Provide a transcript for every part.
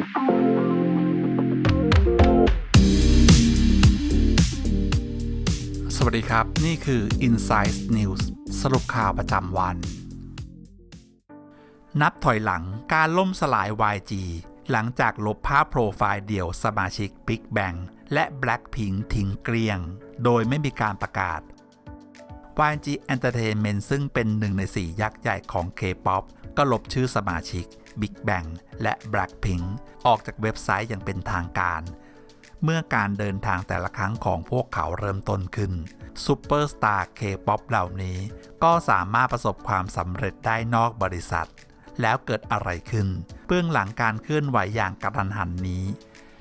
สวัสดีครับ นี่คือ Inside News สรุปข่าวประจำวัน นับถอยหลังการล่มสลาย YG หลังจากลบภาพโปรไฟล์เดี่ยวสมาชิก Big Bang และ Blackpink ทิ้งเกลียง โดยไม่มีการประกาศ YG Entertainment ซึ่งเป็นหนึ่งในสี่ยักษ์ใหญ่ของ K-POP ก็ลบชื่อสมาชิก Big Bang และ Blackpink ออกจากเว็บไซต์อย่างเป็นทางการ เมื่อการเดินทางแต่ละครั้งของพวกเขาเริ่มต้นขึ้นซูเปอร์สตาร์เคป๊อปเหล่านี้ ก็สามารถประสบความสำเร็จได้นอกบริษัท แล้วเกิดอะไรขึ้น เบื้องหลังการเคลื่อนไหวอย่างกระทันหันนี้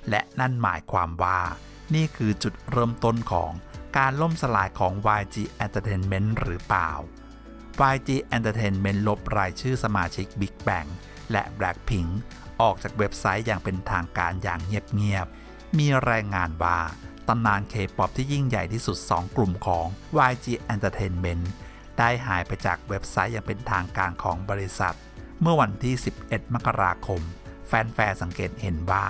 และนั่นหมายความว่านี่คือจุดเริ่มต้นของการล่มสลายของ YG Entertainment หรือเปล่า YG Entertainment ลบรายชื่อสมาชิก Big Bang และ Blackpink ออกจากเว็บไซต์อย่างเป็นทางการอย่างเงียบๆ มีรายงานว่าตำนานเคป๊อปที่ยิ่งใหญ่ที่สุด 2 กลุ่มของ YG Entertainment ได้หายไปจากเว็บไซต์อย่างเป็นทางการของบริษัท เมื่อวันที่ 11 มกราคม แฟนๆ สังเกตเห็นว่า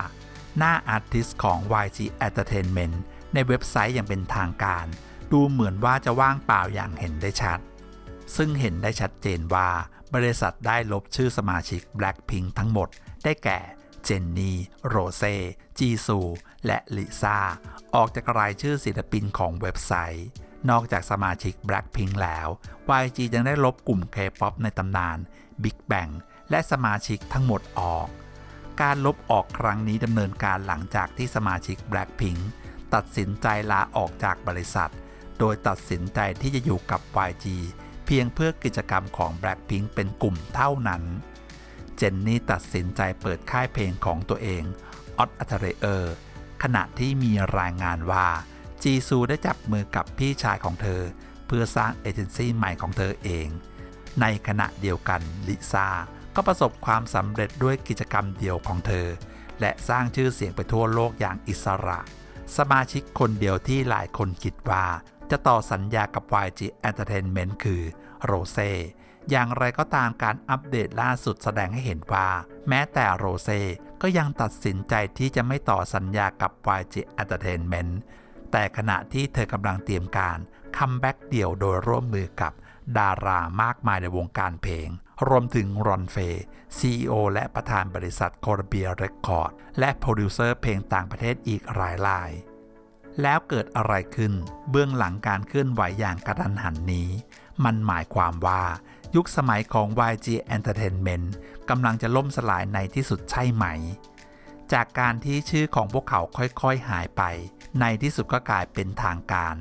หน้าอาร์ติสของ YG Entertainment ในเว็บไซต์อย่างเป็นทางการ ดูเหมือนว่าจะว่างเปล่าอย่างเห็นได้ชัด ซึ่งเห็นได้ชัดเจนว่า บริษัทได้ลบชื่อสมาชิก Blackpink ทั้งหมด ได้แก่ เจนนี่ โรเซ่จีซู และลิซ่า ออกจากรายชื่อศิลปินของเว็บไซต์ นอกจากสมาชิก Blackpink แล้ว YG ยังได้ลบกลุ่ม K-POP ในตำนาน Big Bang และสมาชิกทั้งหมดออก การลบออกครั้งนี้ดำเนินการหลังจากที่สมาชิก Blackpink ตัดสินใจลาออกจากบริษัท โดยตัดสินใจที่จะอยู่กับ YG เพียงเพื่อกิจกรรมของ Blackpink เป็นกลุ่มเท่านั้น เจนนี่ตัดสินใจเปิดค่ายเพลงของตัวเองออตอัตเรเออร์ขณะที่มีรายงานว่า จีซูได้จับมือกับพี่ชายของเธอ เพื่อสร้างเอเจนซี่ใหม่ของเธอเอง ในขณะเดียวกันลิซ่าก็ประสบความสำเร็จด้วยกิจกรรมเดียวของเธอ และสร้างชื่อเสียงไปทั่วโลกอย่างอิสระ สมาชิกคนเดียวที่หลายคนคิดว่า จะต่อสัญญากับ YG Entertainment คือโรเซ่อย่างไรก็ตามการอัปเดตล่าสุดแสดงให้เห็นว่า แม้แต่โรเซ่ก็ยังตัดสินใจที่จะไม่ต่อสัญญากับ YG Entertainment แต่ขณะที่เธอกำลังเตรียมการคัมแบ็กเดี่ยวโดยร่วมมือกับดารามากมายในวงการเพลง รวมถึงรอนเฟย์ CEO และประธานบริษัทโคลเบียเรคคอร์ด และโปรดิวเซอร์เพลงต่างประเทศอีกหลายราย แล้วเกิดอะไรขึ้น เบื้องหลังการเคลื่อนไหวอย่างกระทันหันนี้ มันหมายความว่ายุคสมัยของ YG Entertainment กำลังจะล่มสลายในที่สุดใช่ไหม จากการที่ชื่อของพวกเขาค่อยๆหายไป ในที่สุดก็กลายเป็นทางการ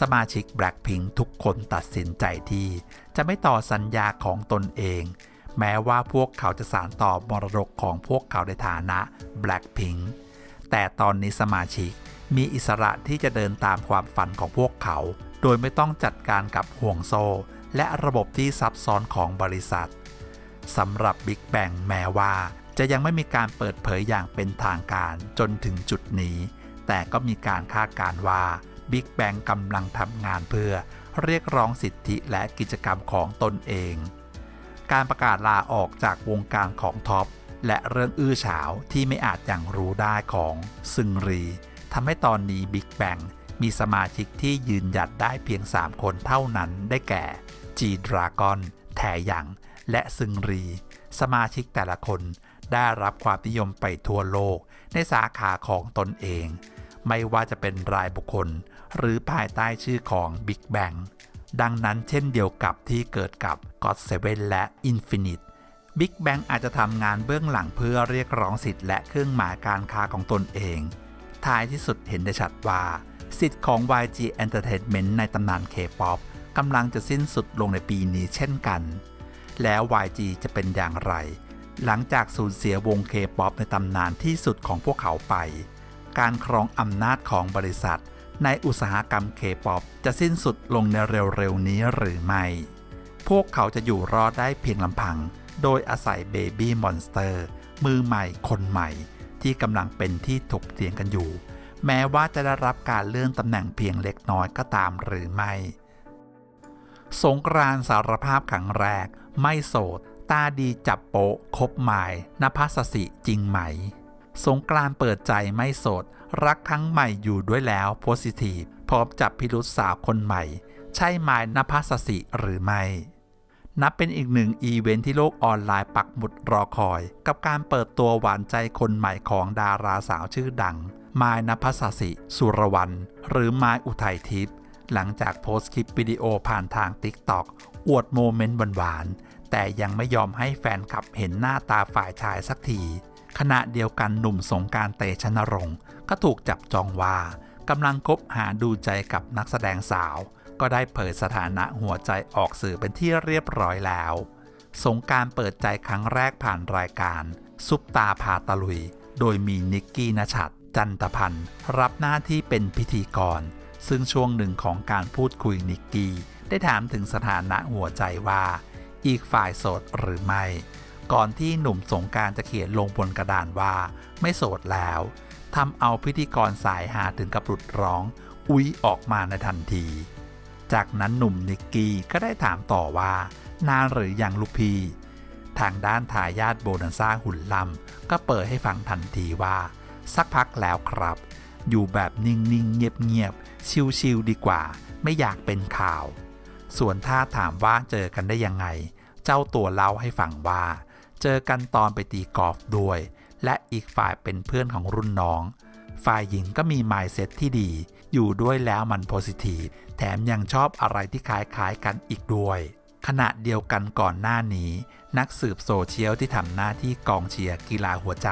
สมาชิก Blackpink ทุกคนตัดสินใจที่ จะไม่ต่อสัญญาของตนเอง แม้ว่าพวกเขาจะสานต่อมรดกของพวกเขาในฐานะ Blackpink แต่ตอนนี้สมาชิก มีอิสระที่จะเดินตามความฝันของพวกเขา โดยไม่ต้องจัดการกับห่วงโซ่ และระบบที่ซับซ้อนของบริษัทสำหรับ Big Bang แม้ว่า จะยังไม่มีการเปิดเผยอย่างเป็นทางการจนถึงจุดนี้ แต่ก็มีการคาดการว่า Big Bang กำลังทำงานเพื่อเรียกร้องสิทธิและกิจกรรมของตนเอง การประกาศลาออกจากวงการของท็อปและเรื่องอื้อฉาวที่ไม่อาจอย่างรู้ได้ของซึงรี ทำให้ตอนนี้ Big Bang มีสมาชิกที่ยืนหยัดได้เพียง 3 คนเท่านั้นได้แก่ G Dragon แทหยังและซึงรี สมาชิกแต่ละคนได้รับความนิยมไปทั่วโลก ในสาขาของตนเอง ไม่ว่าจะเป็นรายบุคคล หรือภายใต้ชื่อของ Big Bang ดังนั้นเช่นเดียวกับที่เกิดกับ God Seven และ Infinite Big Bang อาจจะทำงานเบื้องหลังเพื่อเรียกร้องสิทธิ์และเครื่องหมายการค้าของตนเอง ท้ายที่สุดเห็นได้ชัดว่า สิทธิ์ของ YG Entertainment ในตำนาน K-POP กำลังจะสิ้นสุดลงในปีนี้เช่นกัน แล้ว YG จะเป็นอย่างไร หลังจากสูญเสียวง K-POP ในตำนานที่สุดของพวกเขาไป การครองอำนาจของบริษัท ในอุตสาหกรรม K-POP จะสิ้นสุดลงในเร็วๆนี้หรือไม่ พวกเขาจะอยู่รอดได้เพียงลำพัง โดยอาศัย Baby Monster มือใหม่คนใหม่ ที่กำลังเป็นที่ถกเถียงกันอยู่ แม้ว่าจะได้รับการเลื่อนตำแหน่งเพียงเล็กน้อยก็ตามหรือไม่ สงกรานต์สารภาพครั้งแรก ไม่โสด ตาดีจับโปะคบหมายนภัสสิจริงไหม สงกรานต์เปิดใจไม่โสด รักครั้งใหม่อยู่ด้วยแล้วโพสิทีฟพร้อมจับพิรุษสาวคนใหม่ ใช่หมายนภัสสิหรือไม่ นับเป็นอีกหนึ่งอีเวนท์ที่โลกออนไลน์ปักหมุดรอคอย กับการเปิดตัวหวานใจคนใหม่ของดาราสาวชื่อดัง มายนภัสสิ สุรวรรณหรือมายอุทัยทิพย์หลังจากโพสต์คลิปวิดีโอผ่านทาง TikTok อวดโมเมนต์หวานๆแต่ยังไม่ยอมให้แฟนคลับเห็นหน้าตาฝ่ายชายสักที ขณะเดียวกันหนุ่มสงการเตชนรงค์ก็ถูกจับจองว่ากำลังคบหาดูใจกับนักแสดงสาว ก็ได้เผยสถานะหัวใจออกสื่อเป็นที่เรียบร้อยแล้ว สงการเปิดใจครั้งแรกผ่านรายการ ซุปตาพาตะลุย โดยมีนิกกี้นชัดจันตพันธ์รับหน้าที่เป็นพิธีกร ซึ่งช่วงหนึ่งของการพูดคุยนิกกี้ได้ถามถึงสถานะหัวใจว่า อีกฝ่ายโสดหรือไม่ ก่อนที่หนุ่มสงการจะเขียนลงบนกระดานว่า ไม่โสดแล้วทำเอาพิธีกรสายหาถึงกับหลุดร้อง อุ๊ยออกมาในทันที จากนั้นหนุ่มนิกกี้ก็ได้ถามต่อว่านานหรือยังลูกพี่ ทางด้านทายาทโบนันซ่าหุ่นลำก็เปิดให้ฟังทันทีว่า สักพักแล้วครับ อยู่แบบนิ่งๆ เงียบๆ ชิลๆดีกว่า ไม่อยากเป็นข่าว ส่วนถ้าถามว่าเจอกันได้ยังไง เจ้าตัวเล่าให้ฟังว่า เจอกันตอนไปตีกอล์ฟด้วย และอีกฝ่ายเป็นเพื่อนของรุ่นน้อง ฝ่ายหญิงก็มีมายเซ็ตที่ดี อยู่ด้วยแล้วมันโพสิทีฟแถมยังชอบอะไรที่คล้ายๆกันอีกด้วย ขณะเดียวกันก่อนหน้านี้ นักสืบโซเชียลที่ทำหน้าที่กองเชียร์กีฬาหัวใจ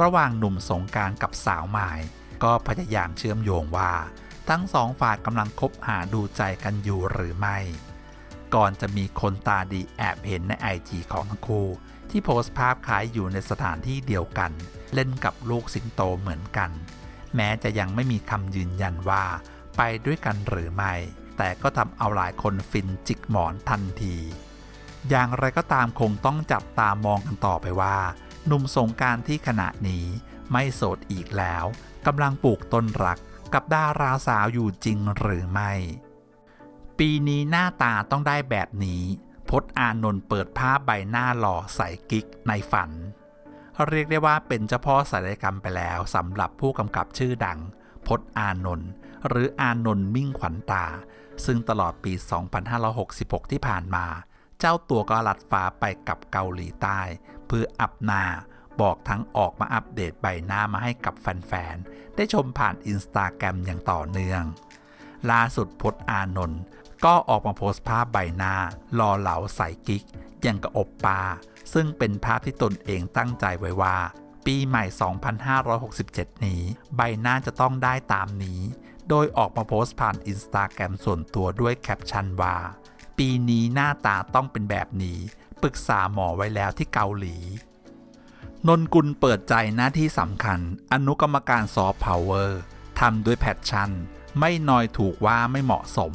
ระหว่างหนุ่มสงการกับสาวหมาย ก็พยายามเชื่อมโยงว่า ทั้งสองฝ่ายกำลังคบหาดูใจกันอยู่หรือไม่ ก่อนจะมีคนตาดีแอบเห็นในไอจีของทั้งคู่ที่โพสต์ภาพคล้ายอยู่ในสถานที่เดียวกัน เล่นกับลูกสิงโตเหมือนกัน แม้จะยังไม่มีคำยืนยันว่า ไปด้วยกันหรือไม่ แต่ก็ทำเอาหลายคนฟินจิกหมอนทันที อย่างไรก็ตามคงต้องจับตามองกันต่อไปว่าหนุ่มสงการที่ขณะนี้ไม่โสดอีกแล้วกำลังปลูกต้นรักกับดาราสาวอยู่จริงหรือไม่ ปีนี้หน้าตาต้องได้แบบนี้พจน์อานนท์เปิดภาพใบหน้าหล่อใสกิ๊กในฝัน เรียกได้ว่าเป็นเจ้าพ่อศัลยกรรมไปแล้วสำหรับผู้กำกับชื่อดังพจน์อานนท์หรืออานนท์มิ่งขวัญตา ซึ่งตลอดปี 2566 ที่ผ่านมา เจ้าตัวก็ลัดฟ้าไปกับเกาหลีใต้ เพื่ออัพหน้าบอกทั้งออกมาอัปเดตใบหน้ามาให้กับแฟนๆ ได้ชมผ่านอินสตาแกรมอย่างต่อเนื่อง ล่าสุดพจน์อานนท์ก็ออกมาโพสต์ภาพใบหน้ารอเหลาใส่กิ๊ก อย่างกับอบปาซึ่งเป็นภาพที่ตนเองตั้งใจไว้ว่า ปีใหม่ 2567 นี้ ใบหน้าจะต้องได้ตามนี้ โดยออกมาโพสต์ผ่านอินสตาแกรมส่วนตัวด้วยแคปชั่นว่า ปีนี้หน้าตาต้องเป็นแบบนี้ ปรึกษาหมอไว้แล้วที่เกาหลี นนกุลเปิดใจหน้าที่สำคัญ อนุกรรมการซอฟต์พาวเวอร์ทำด้วยแพชชั่น ไม่น้อยถูกว่าไม่เหมาะสม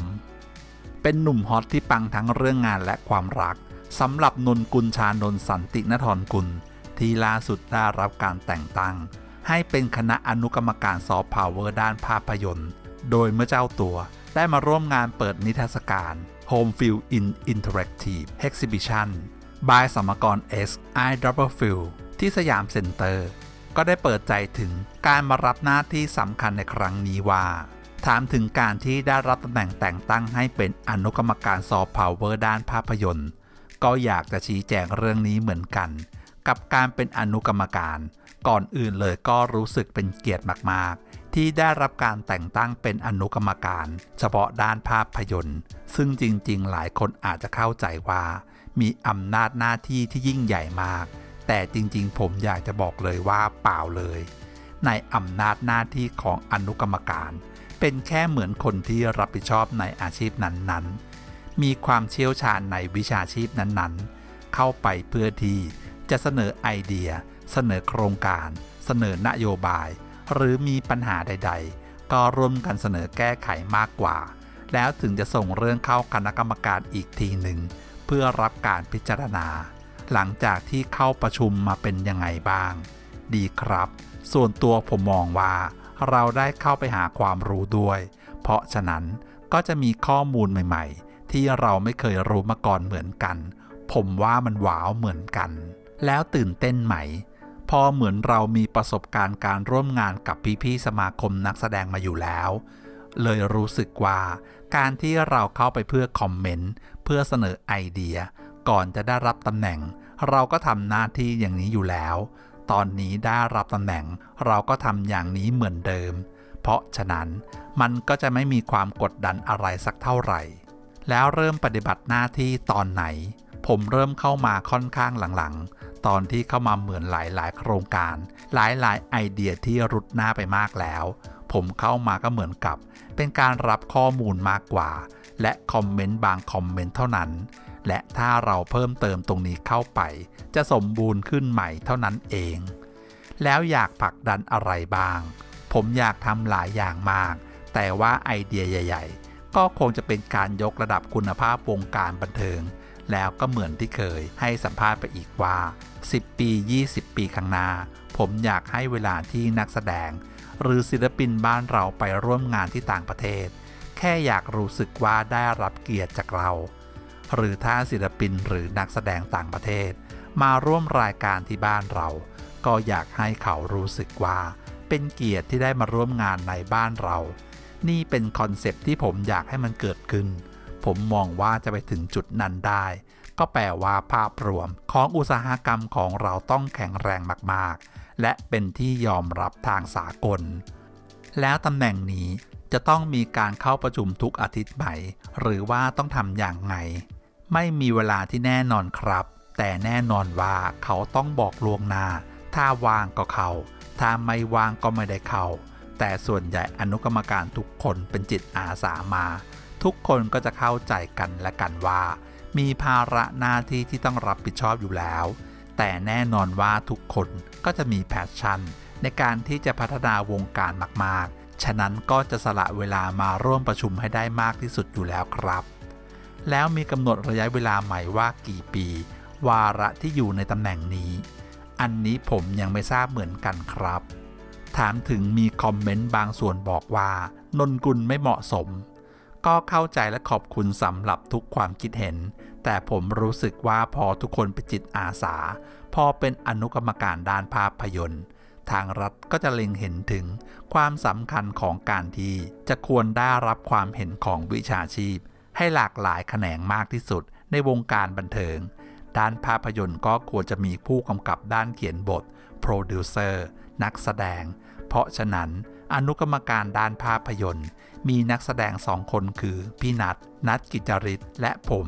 เป็นหนุ่มฮอตที่ปังทั้งเรื่องงานและความรัก สำหรับนนกุลชานนสันตินทรกุล ที่ล่าสุดได้รับการแต่งตั้ง ให้เป็นคณะอนุกรรมการซอฟต์พาวเวอร์ด้านภาพยนตร์ โดยเมื่อเจ้าตัวได้มาร่วมงานเปิดนิทรรศการ Home Field in Interactive Exhibition by สมกร S I Double Field ที่สยามเซ็นเตอร์ ก็ได้เปิดใจถึงการมารับหน้าที่สำคัญในครั้งนี้ว่า ถามถึงการที่ได้รับตำแหน่งแต่งตั้งให้เป็นอนุกรรมการซอฟต์พาวเวอร์ด้านภาพยนตร์ ก็อยากจะชี้แจงเรื่องนี้เหมือนกัน กับการเป็นอนุกรรมการ ก่อนอื่นเลยก็รู้สึกเป็นเกียรติมาก ๆ ที่ได้รับการแต่งตั้งเป็นอนุกรรมการ เฉพาะด้านภาพยนตร์ ซึ่งจริง ๆ หลายคนอาจจะเข้าใจว่า มีอำนาจหน้าที่ที่ยิ่งใหญ่มาก แต่จริง ๆ ผมอยากจะบอกเลยว่าเปล่าเลย ในอำนาจหน้าที่ของอนุกรรมการ เป็นแค่เหมือนคนที่รับผิดชอบในอาชีพนั้น ๆ มีความเชี่ยวชาญในวิชาชีพนั้นๆ เข้าไปเพื่อที่จะเสนอไอเดีย เสนอโครงการ เสนอนโยบาย หรือมีปัญหาใด ๆ ก็ร่วมกันเสนอแก้ไขมากกว่า แล้วถึงจะส่งเรื่องเข้าคณะกรรมการอีกทีหนึ่ง เพื่อรับการพิจารณา หลังจากที่เข้าประชุมมาเป็นยังไงบ้าง ดีครับ ส่วนตัวผมมองว่าเราได้เข้าไปหาความรู้ด้วย เพราะฉะนั้นก็จะมีข้อมูลใหม่ ๆ ที่เราไม่เคยรู้มาก่อนเหมือนกัน ผมว่ามันว้าวเหมือนกัน แล้วตื่นเต้นไหม พอเหมือนเรามีประสบการณ์การร่วมงานกับพี่ๆสมาคมนักแสดงมาอยู่แล้ว เลยรู้สึกว่า การที่เราเข้าไปเพื่อคอมเมนต์เพื่อเสนอไอเดีย ก่อนจะได้รับตำแหน่ง เราก็ทำหน้าที่อย่างนี้อยู่แล้ว ตอนนี้ได้รับตำแหน่ง เราก็ทำอย่างนี้เหมือนเดิม เพราะฉะนั้นมันก็จะไม่มีความกดดันอะไรสักเท่าไหร่ แล้วเริ่มปฏิบัติหน้าที่ตอนไหน ผมเริ่มเข้ามาค่อนข้างหลังๆ ตอนที่เข้ามาเหมือนหลายๆ โครงการ หลายๆ ไอเดียที่รุดหน้าไปมากแล้ว ผมเข้ามาก็เหมือนกับ เป็นการรับข้อมูลมากกว่า และคอมเมนต์บางคอมเมนต์เท่านั้น และถ้าเราเพิ่มเติมตรงนี้เข้าไป จะสมบูรณ์ขึ้นใหม่เท่านั้นเอง แล้วอยากผลักดันอะไรบ้าง ผมอยากทำหลายอย่างมาก แต่ว่าไอเดียใหญ่ ๆ ก็คงจะเป็นการยกระดับคุณภาพวงการบันเทิง แล้วก็เหมือนที่เคยให้สัมภาษณ์ไปอีกว่า 10 ปี 20 ปีข้างหน้า ผมอยากให้เวลาที่นักแสดง หรือศิลปินบ้านเราไปร่วมงานที่ต่างประเทศ แค่อยากรู้สึกว่าได้รับเกียรติจากเรา หรือถ้าศิลปินหรือนักแสดงต่างประเทศ มาร่วมรายการที่บ้านเรา ก็อยากให้เขารู้สึกว่า เป็นเกียรติที่ได้มาร่วมงานในบ้านเรา นี่เป็นคอนเซปที่ผมอยากให้มันเกิดขึ้น ผมมองว่าจะไปถึงจุดนั้นได้ ก็แปลว่าภาพรวมของอุตสาหกรรมของเราต้องแข็งแรงมากๆ และเป็นที่ยอมรับทางสากล แล้วตำแหน่งนี้จะต้องมีการเข้าประชุมทุกอาทิตย์ไหม หรือว่าต้องทำอย่างไง ไม่มีเวลาที่แน่นอนครับ แต่แน่นอนว่าเขาต้องบอกล่วงหน้า ถ้าว่างก็เข้าถ้าไม่ว่างก็ไม่ได้เข้า แต่ส่วนใหญ่อนุกรรมการทุกคนเป็นจิตอาสามา ทุกคนก็จะเข้าใจกันและกันว่า มีภาระหน้าที่ที่ต้องรับผิดชอบอยู่แล้ว แต่แน่นอนว่าทุกคนก็จะมีแพชชั่น ในการที่จะพัฒนาวงการมากๆ ฉะนั้นก็จะสละเวลามาร่วมประชุมให้ได้มากที่สุดอยู่แล้วครับ แล้วมีกำหนดระยะเวลาใหม่ว่ากี่ปี วาระที่อยู่ในตำแหน่งนี้ อันนี้ผมยังไม่ทราบเหมือนกันครับ ถามถึงมีคอมเมนต์บางส่วนบอกว่านนกุลไม่เหมาะสม ก็เข้าใจและขอบคุณสำหรับทุกความคิดเห็น แต่ผมรู้สึกว่าพอทุกคนเป็นจิตอาสา พอเป็นอนุกรรมการด้านภาพยนตร์ทางรัฐก็จะเล็งเห็นถึงความสำคัญของการที่จะควรได้รับความเห็นของวิชาชีพ ให้หลากหลายแขนงมากที่สุดในวงการบันเทิง ด้านภาพยนตร์ก็ควรจะมีผู้กำกับด้านเขียนบท โปรดิวเซอร์ นักแสดง เพราะฉะนั้นอนุกรรมการด้านภาพยนตร์ มีนักแสดงสองคนคือ พี่นัทนัทกิจริตและผม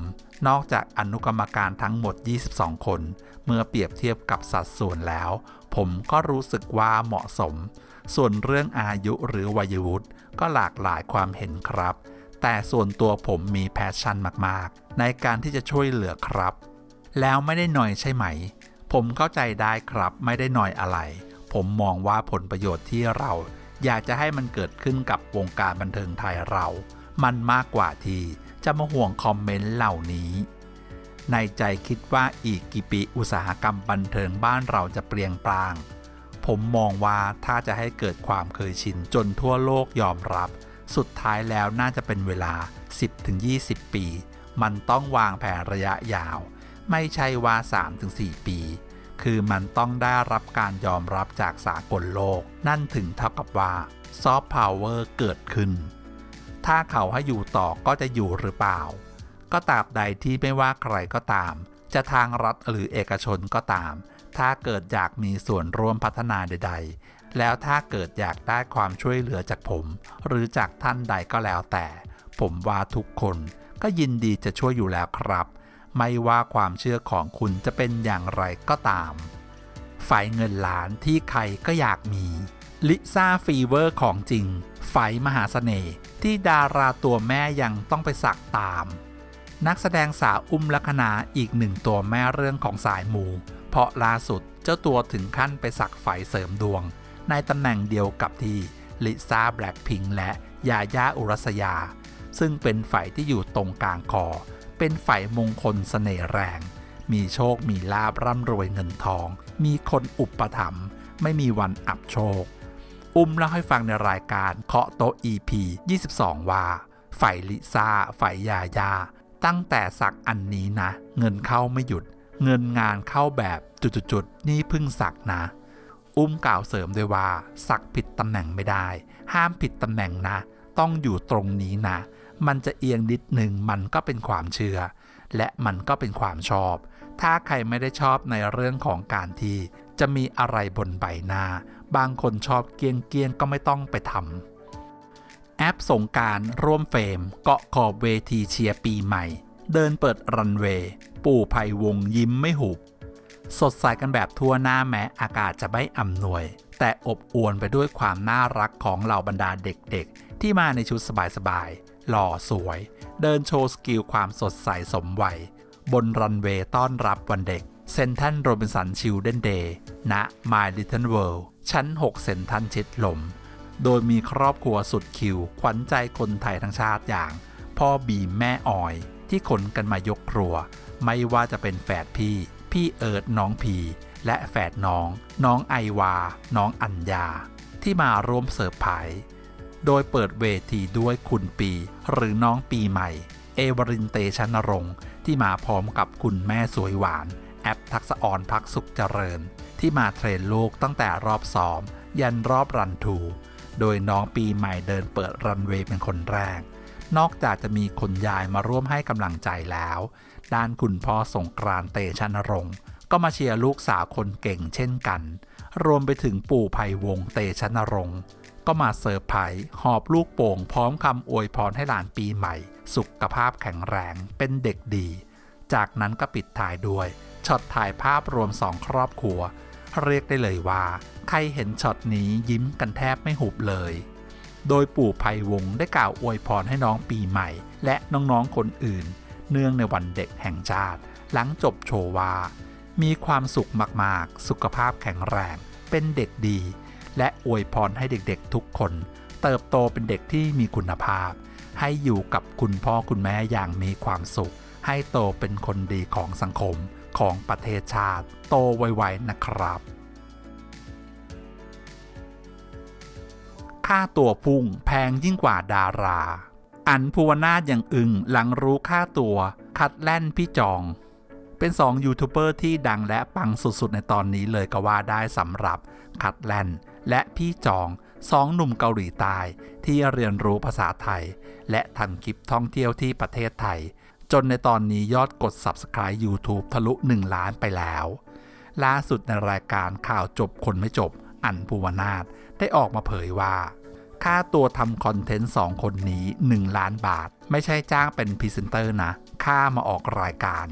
นอกจากอนุกรรมการทั้งหมด 22 คน เมื่อเปรียบเทียบกับสัดส่วนแล้ว ผมก็รู้สึกว่าเหมาะสม ส่วนเรื่องอายุหรือวัยวุฒิก็หลากหลายความเห็นครับ แต่ส่วนตัวผมมีแพชชั่นมากๆ ในการที่จะช่วยเหลือครับ แล้วไม่ได้หน่อยใช่ไหม ผมเข้าใจได้ครับไม่ได้หน่อยอะไร ผมมองว่าผลประโยชน์ที่เราอยากจะให้มันเกิดขึ้นกับวงการบันเทิงไทยเรา มันมากกว่าที่จะมาห่วงคอมเมนต์เหล่านี้ ในใจคิดว่าอีกกี่ปีอุตสาหกรรมบันเทิงบ้านเราจะเปลี่ยนปลาง ผมมองว่าถ้าจะให้เกิดความเคยชินจนทั่วโลกยอมรับ สุดท้ายแล้วน่าจะเป็นเวลา 10-20 ปี มันต้องวางแผนระยะยาว ไม่ใช่ว่า 3-4 ปี คือมันต้องได้รับการยอมรับจากสากลโลก นั่นถึงเท่ากับว่าซอฟต์พาวเวอร์เกิดขึ้น ถ้าเขาให้อยู่ต่อก็จะอยู่หรือเปล่า ก็ตราบใดที่ไม่ว่าใครก็ตาม จะทางรัฐหรือเอกชนก็ตาม ถ้าเกิดอยากมีส่วนร่วมพัฒนาใด ๆ แล้วถ้าเกิดอยากได้ความช่วยเหลือจากผม หรือจากท่านใดก็แล้วแต่ ผมว่าทุกคนก็ยินดีจะช่วยอยู่แล้วครับ ไม่ว่าความเชื่อของคุณจะเป็นอย่างไรก็ตาม ฝ่ายเงินล้านที่ใครก็อยากมี ลิซ่าฟีเวอร์ของจริงไฟมหาเสน่ห์ที่ดาราตัวแม่ยังต้องไปสักตาม นักแสดงสาวอุ้มลัคนาอีกหนึ่งตัวแม่เรื่องของสายมู เพราะล่าสุดเจ้าตัวถึงขั้นไปสักไฟเสริมดวง ในตำแหน่งเดียวกับที่ลิซ่าแบล็คพิงและยาย่าอุรัสยา ซึ่งเป็นไฟที่อยู่ตรงกลางคอ เป็นไฟมงคลเสน่ห์แรง มีโชคมีลาบร่ำรวยเงินทอง มีคนอุปถัมภ์ไม่มีวันอับโชค อุ้มเล่าให้ฟังในรายการเคาะโต๊ะ EP 22 ว่าฝ่ายลิซ่าฝ่ายยายา ตั้งแต่สักอันนี้นะ เงินเข้าไม่หยุด เงินงานเข้าแบบจุดๆๆนี่เพิ่งสักนะ อุ้มกล่าวเสริมด้วยว่า สักผิดตำแหน่งไม่ได้ ห้ามผิดตำแหน่งนะ ต้องอยู่ตรงนี้นะ มันจะเอียงนิดหนึ่งมันก็เป็นความเชื่อ และมันก็เป็นความชอบ ถ้าใครไม่ได้ชอบในเรื่องของการที่จะมีอะไรบนใบหน้า บางคนชอบเกียงเกียงก็ไม่ต้องไปทำแอปสงการร่วมเฟรมเกาะขอบเวทีเชียร์ปีใหม่ เดินเปิดรันเวย์ปู่ไผ่วงยิ้มไม่หุบ สดใสกันแบบทั่วหน้าแม้อากาศจะไม่อำนวย แต่อบอวลไปด้วยความน่ารักของเหล่าบรรดาเด็กๆ ที่มาในชุดสบายๆ หล่อสวย เดินโชว์สกิลความสดใสสมวัย บนรันเวย์ต้อนรับวันเด็กเซนทันโรบินสันชิลเดนเดย์ณ My Little World ชั้น 6 เซนทันชิดลม โดยมีครอบครัวสุดคิว ขวัญใจคนไทยทั้งชาติอย่าง พ่อบีมแม่ออย ที่ขนกันมายกครัว ไม่ว่าจะเป็นแฝดพี่ พี่เอิร์ดน้องพี และแฝดน้อง น้องไอวา น้องอัญญา ที่มาร่วมเสิร์ฟไพร โดยเปิดเวทีด้วยคุณปี หรือน้องปีใหม่ เอวรินเตชันรงค์ที่มาพร้อมกับคุณแม่สวยหวาน แอปทักษออนพักสุขเจริญ ที่มาเทรนลูกตั้งแต่รอบซ้อม ยันรอบรันทู โดยน้องปีใหม่เดินเปิดรันเวย์เป็นคนแรก นอกจากจะมีคนยายมาร่วมให้กำลังใจแล้ว ด้านคุณพ่อสงกรานเตชะนรงค์ก็มาเชียร์ลูกสาวคนเก่งเช่นกัน รวมไปถึงปู่ภัยวงเตชะนรงค์ ก็มาเซอร์ไพรส์หอบลูกโป่งพร้อมคำอวยพรให้หลานปีใหม่ สุขภาพแข็งแรงเป็นเด็กดี จากนั้นก็ปิดท้ายด้วยช็อตถ่ายภาพรวมสองครอบครัว เรียกได้เลยว่า ใครเห็นช็อตนี้ยิ้มกันแทบไม่หุบเลย โดยปู่ภัยวงได้กล่าวอวยพรให้น้องปีใหม่ และน้องๆคนอื่น เนื่องในวันเด็กแห่งชาติ หลังจบโชว์ว่ามีความสุขมากๆ สุขภาพแข็งแรง เป็นเด็กดี และอวยพรให้เด็กๆทุกคน เติบโตเป็นเด็กที่มีคุณภาพ ให้อยู่กับคุณพ่อคุณแม่อย่างมีความสุข ให้โตเป็นคนดีของสังคมของประเทศชาติ โตไวๆนะครับ ค่าตัวพุ่งแพงยิ่งกว่าดารา อันภูวนาถยังอึงหลังรู้ค่าตัวคัดแล่นพี่จองเป็นสองยูทูบเบอร์ที่ดังและปังสุด ๆ ในตอนนี้เลยก็ว่าได้สำหรับคัดแลน และพี่จองสองหนุ่มเกาหลีใต้ที่เรียนรู้ภาษาไทย และทำคลิปท่องเที่ยวที่ประเทศไทย จนในตอนนี้ยอดกด Subscribe YouTube ทะลุ 1 ล้านไปแล้ว ล่าสุดในรายการข่าวจบคนไม่จบ อันภูวนาถได้ออกมาเผยว่า ค่าตัวทำคอนเทนต์ 2 คนนี้ 1 ล้านบาท ไม่ใช่จ้างเป็นพรีเซนเตอร์นะ ค่ามาออกรายการ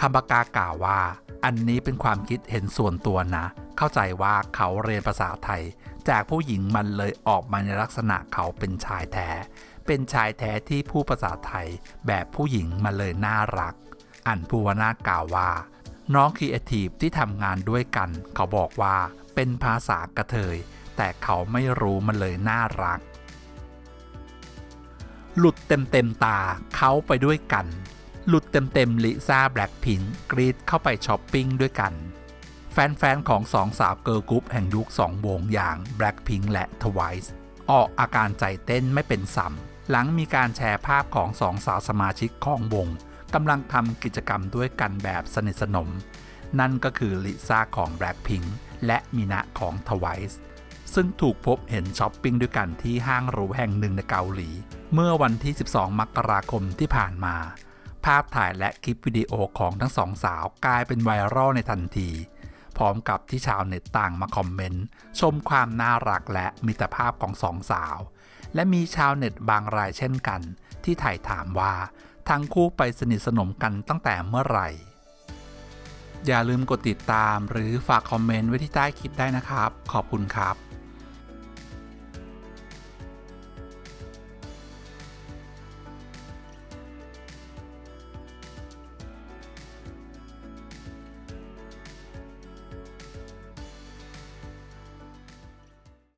คำปากากล่าวว่า อันนี้เป็นความคิดเห็นส่วนตัวนะ เข้าใจว่าเขาเรียนภาษาไทย จากผู้หญิงมันเลยออกมาในลักษณะเขาเป็นชายแท้ เป็นชายแท้ที่พูดภาษาไทย แบบผู้หญิงมาเลยน่ารัก อันภูวนากล่าวว่า น้องครีเอทีฟที่ทำงานด้วยกัน เขาบอกว่าเป็นภาษากระเทย แต่เขาไม่รู้มันเลยน่ารัก หลุดเต็มเต็มตาเขาไปด้วยกัน หลุดเต็มๆลิซ่าแบล็คพิงกรีดเข้าไปช้อปปิ้งด้วยกัน แฟนๆ ของสองสาวเกิร์ลกรุ๊ปแห่งยุค2วงอย่าง Blackpink และ Twice ออกอาการใจเต้นไม่เป็นสัมหลังมีการแชร์ภาพของสองสาวสมาชิกของวงกำลังทำกิจกรรมด้วยกันแบบสนิทสนม นั่นก็คือลิซ่าของ Blackpink และมินะของ Twice ซึ่งถูกพบเห็นช้อปปิ้งด้วยกันที่ห้างหรูแห่งหนึ่งในเกาหลี เมื่อวันที่ 12 มกราคมที่ผ่านมา ภาพถ่ายและคลิปวิดีโอของทั้งสองสาวกลายเป็นไวรัลในทันที พร้อมกับที่ชาวเน็ตต่างมาคอมเมนต์ ชมความน่ารักและมิตรภาพของสองสาว และมีชาวเน็ตบางรายเช่นกัน ที่ถ่ายถามว่า ทั้งคู่ไปสนิทสนมกันตั้งแต่เมื่อไหร่ อย่าลืมกดติดตามหรือฝากคอมเมนต์ไว้ที่ใต้คลิปได้นะครับ ขอบคุณครับ